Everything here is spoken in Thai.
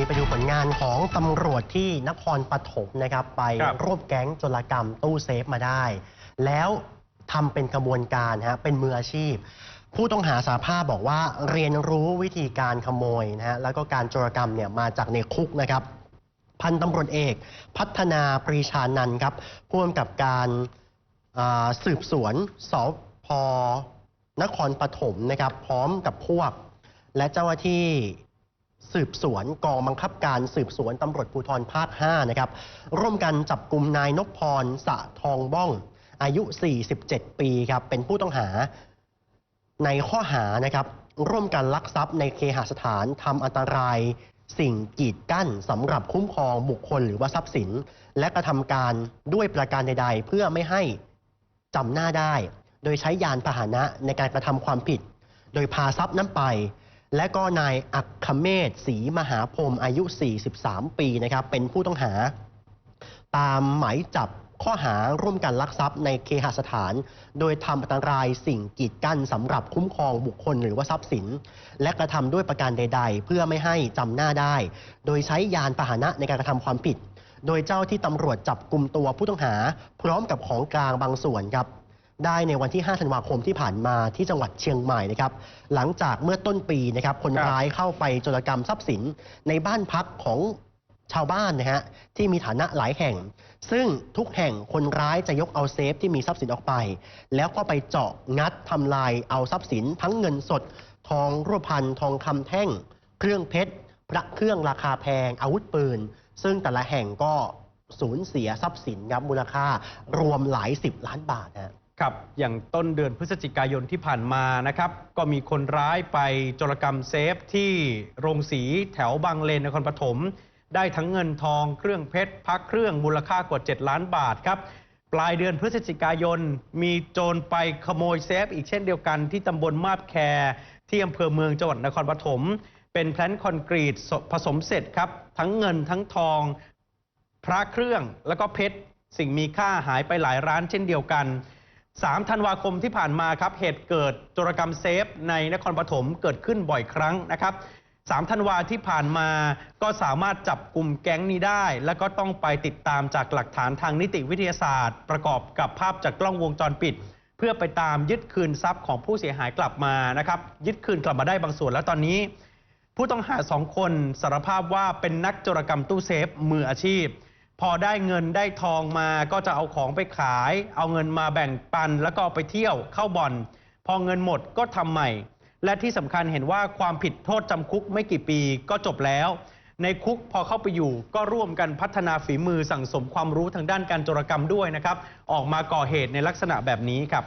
นี้ไปดูผลงานของตำรวจที่นครปฐมนะครับ ไปครับรวบแก๊งโจรกรรมตู้เซฟมาได้ แล้วทำเป็นกระบวนการฮะเป็นมืออาชีพ ผู้ต้องหาสาภาพบอกว่าเรียนรู้วิธีการขโมยนะฮะแล้วก็การโจรกรรมเนี่ยมาจากในคุกนะครับ พันตำรวจเอก พัฒนาปรีชานันท์ครับผู้กำกับการอ่าสืบสวนสพนครปฐมนะครับ พร้อมกับพวก และเจ้าหน้าที่ สืบสวนกองบังคับการสืบสวนตำรวจภูธรภาค 5 นะครับ ร่วมกันจับกลุ่มนายนพพรสะทองบ้อง อายุ 47 ปีครับ เป็นผู้ต้องหาในข้อหานะครับ ร่วมกันลักทรัพย์ในเคหสถานทำอันตราย สิ่งกีดกั้นสำหรับคุ้มครองบุคคลหรือว่าทรัพย์สิน และกระทำการด้วยประการใดๆ เพื่อไม่ให้จำหน้าได้ โดยใช้ยานพาหนะในการกระทำความผิด โดยพาทรัพย์นั้นไป และก็นายอัคคเมศศรีมหาพรมอายุ 43 ปีนะครับเป็นผู้ต้องหา ตามหมายจับข้อหาร่วมกันลักทรัพย์ในเคหสถาน โดยทำอันตรายสิ่งกีดกั้นสำหรับคุ้มครองบุคคลหรือว่าทรัพย์สิน และกระทำด้วยประการใด ๆ เพื่อไม่ให้จำหน้าได้ โดยใช้ยานพาหนะในการกระทำความผิด โดยเจ้าที่ตำรวจจับกลุ่มตัวผู้ต้องหา พร้อมกับของกลางบางส่วนครับ ได้ในวันที่ 5 ธันวาคมที่ผ่านมาที่จังหวัดเชียงใหม่นะครับหลังจากเมื่อต้นปีนะครับคนร้ายเข้าไปโจรกรรมทรัพย์สินในบ้านพักของชาวบ้านนะฮะที่มีฐานะหลายแห่ง ซึ่งทุกแห่งคนร้ายจะยกเอาเซฟที่มีทรัพย์สินออกไป แล้วก็ไปเจาะงัดทำลายเอาทรัพย์สิน ทั้งเงินสด ทองรูปพรรณทองคำแท่ง เครื่องเพชรพระเครื่องราคาแพง อาวุธปืน ซึ่งแต่ละแห่งก็สูญเสียทรัพย์สินครับมูลค่ารวมหลายสิบล้านบาทนะ ครับอย่างต้นเดือนพฤศจิกายนที่ผ่านมานะครับ ก็มีคนร้ายไปโจรกรรมเซฟที่โรงสีแถวบางเลนนครปฐมได้ทั้งเงินทองเครื่องเพชรพักเครื่องมูลค่ากว่า 7 ล้านบาทครับ ปลายเดือนพฤศจิกายน มีโจรไปขโมยเซฟ อีกเช่นเดียวกันที่ตำบลมาบแคที่อำเภอเมืองจังหวัดนครปฐมเป็นแพลนคอนกรีตผสมเสร็จครับ ทั้งเงินทั้งทอง พระเครื่องแล้วก็เพชรสิ่งมีค่าหายไปหลายร้านเช่นเดียวกัน 3ธันวาคมที่ผ่านมาครับเหตุเกิดโจรกรรมเซฟในนครปฐมเกิดขึ้นบ่อยครั้งนะครับ3ธันวาที่ผ่านมาก็สามารถจับกลุ่มแก๊งนี้ได้ แล้วก็ต้องไปติดตามจากหลักฐานทางนิติวิทยาศาสตร์ ประกอบกับภาพจากกล้องวงจรปิด เพื่อไปตามยึดคืนทรัพย์ของผู้เสียหายกลับมานะครับยึดคืนกลับมาได้บางส่วนแล้วตอนนี้ ผู้ต้องหาสองคนสารภาพว่าเป็นนักโจรกรรมตู้เซฟมืออาชีพ พอได้เงินได้ทองมาก็จะเอาของไปขาย เอาเงินมาแบ่งปัน แล้วก็ไปเที่ยวเข้าบ่อน พอเงินหมดก็ทำใหม่ และที่สำคัญเห็นว่าความผิดโทษจำคุกไม่กี่ปีก็จบแล้ว ในคุกพอเข้าไปอยู่ก็ร่วมกันพัฒนาฝีมือสั่งสมความรู้ทางด้านการโจรกรรมด้วยนะครับ ออกมาก่อเหตุในลักษณะแบบนี้ครับ